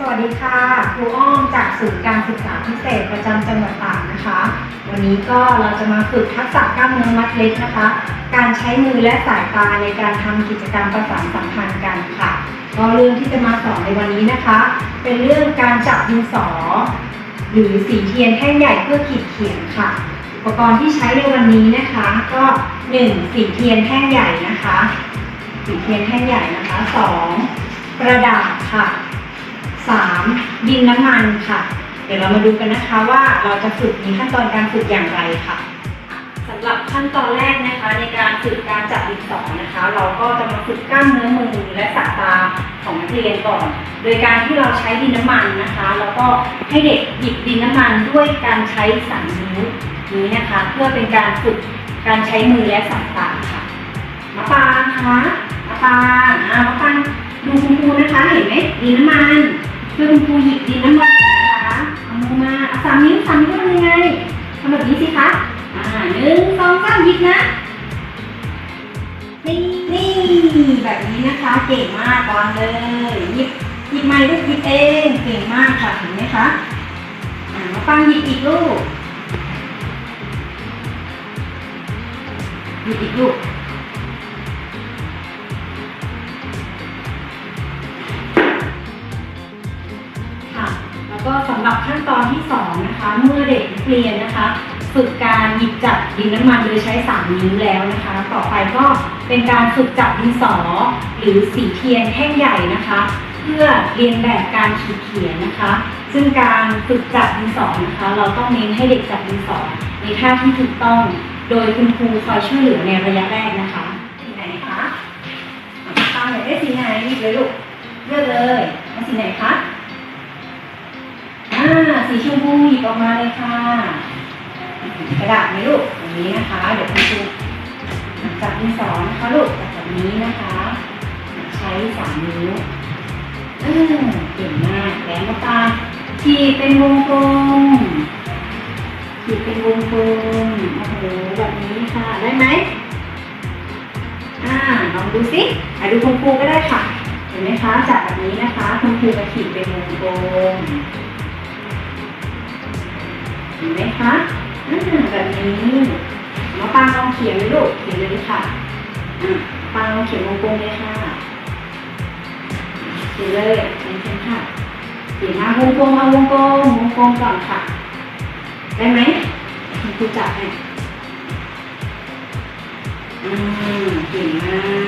สวัสดีค่ะ ครูอ้อมจากศูนย์การศึกษาพิเศษประจำจังหวัดตากนะคะ วันนี้ก็เราจะมาฝึกทักษะกล้ามเนื้อมัดเล็กนะคะ การใช้มือและสายตาในการทำกิจกรรมประสานสัมพันธ์กันค่ะก็เรื่องที่จะมาสอนในวันนี้นะคะ เป็นเรื่องการจับดินสอ หรือสีเทียนแท่งใหญ่เพื่อขีดเขียนค่ะ อุปกรณ์ที่ใช้ในวันนี้นะคะ ก็หนึ่งสีเทียนแท่งใหญ่นะคะ สีเทียนแท่งใหญ่นะคะสองกระดาษค่ะ 3. ดินน้ำมันค่ะ เดี๋ยวเรามาดูกันนะคะว่าเราจะฝึกมีขั้นตอนการฝึกอย่างไรค่ะสำหรับขั้นตอนแรกนะคะในการฝึกการจับดินสอนะคะ เราก็จะมาฝึกกล้ามเนื้อมือและสายตาของนักเรียนก่อน โดยการที่เราใช้ดินน้ำมันนะคะ แล้วก็ให้เด็กหยิบดินน้ำมันด้วยการใช้สามนิ้วนี้นะคะ เพื่อเป็นการฝึกการใช้มือและสายตาค่ะมะปางคะมะปางอ่ามะปางดูคุณครูนะคะเห็นไหมดินน้ำมัน เพื่อคุณครูหยิบดินน้ำมันนะคะเอามือมาเอาสามนิ้วสามนิ้วทำยังไงทำแบบนี้สิคะ อ่าหนึ่งสองสามหยิบนะนี่นี่แบบนี้นะคะ เก่งมากก่อนเลยหยิบหยิบไม้ลูกหยิบเองเก่งมากค่ะเห็นไหมคะอ่ามาฟังหยิบอีกลูกหยิบอีกลูก ก็สำหรับขั้นตอนที่สองนะคะ เมื่อเด็กนักเรียนนะคะ ฝึกการหยิบจับดินน้ำมันโดยใช้สามนิ้วแล้วนะคะ ต่อไปก็เป็นการฝึกจับดินสอ หรือสีเทียนแท่งใหญ่นะคะ เพื่อเรียนแบบการขีดเขียนนะคะ ซึ่งการฝึกจับดินสอนะคะ เราต้องเน้นให้เด็กจับดินสอในท่าที่ถูกต้อง โดยคุณครูคอยช่วยเหลือในระยะแรกนะคะสีไหนคะตามอยากได้สีไหนหยิบเลยลูกเลือกเลยเอาสีไหนคะ สีชมพูหยิบออกมาเลยค่ะกระดาษไหมลูกอย่างนี้นะคะ เดี๋ยวคุณครูจับดินสอนะคะลูกจับแบบนี้นะคะ ใช้สามนิ้วเอืมเก่งมากแหลมมาตาขีดเป็นวงกลมขีดเป็นวงกลมโอ้โหแบบนี้ค่ะได้ไหมอ่าลองดูสิอะดูคุณครูก็ได้ค่ะ เห็นไหมคะจับแบบนี้นะคะคุณครูจะขีดเป็นวงกลม เห็นไหมคะอ่าแบบนี้มาปางลองเขียนเลยลูกเขียนเลยค่ะอ่าปางลองเขียนวงกลมเลยค่ะเขียนเลยเขียนค่ะเขียนมาวงกลมเอาวงกลมวงกลมก่อนค่ะ ได้ไหมคุณครูจับให้อ่าเก่งมาก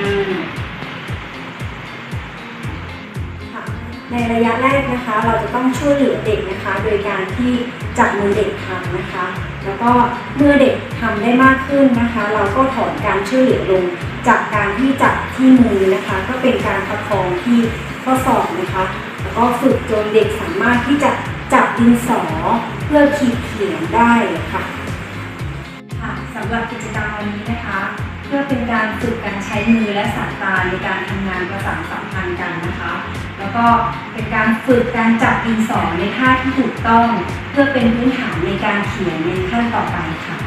ในระยะแรกนะคะ เราจะต้องช่วยเหลือเด็กนะคะ โดยการที่จับมือเด็กทำนะคะ แล้วก็เมื่อเด็กทำได้มากขึ้นนะคะ เราก็ถอนการช่วยเหลือลง จากการที่จับที่มือนะคะ ก็เป็นการประคองที่ข้อศอกนะคะ แล้วก็ฝึกจนเด็กสามารถที่จะจับดินสอเพื่อขีดเขียนได้ค่ะค่ะสำหรับกิจกรรมวันนี้นะคะ พื่อเป็นการฝึกการใช้มือและสายตาในการทำงานประสานสัมพันธ์กันนะคะ แล้วก็เป็นการฝึกการจับดินสอในท่าที่ถูกต้อง เพื่อเป็นพื้นฐานในการเขียนในขั้นต่อไปค่ะ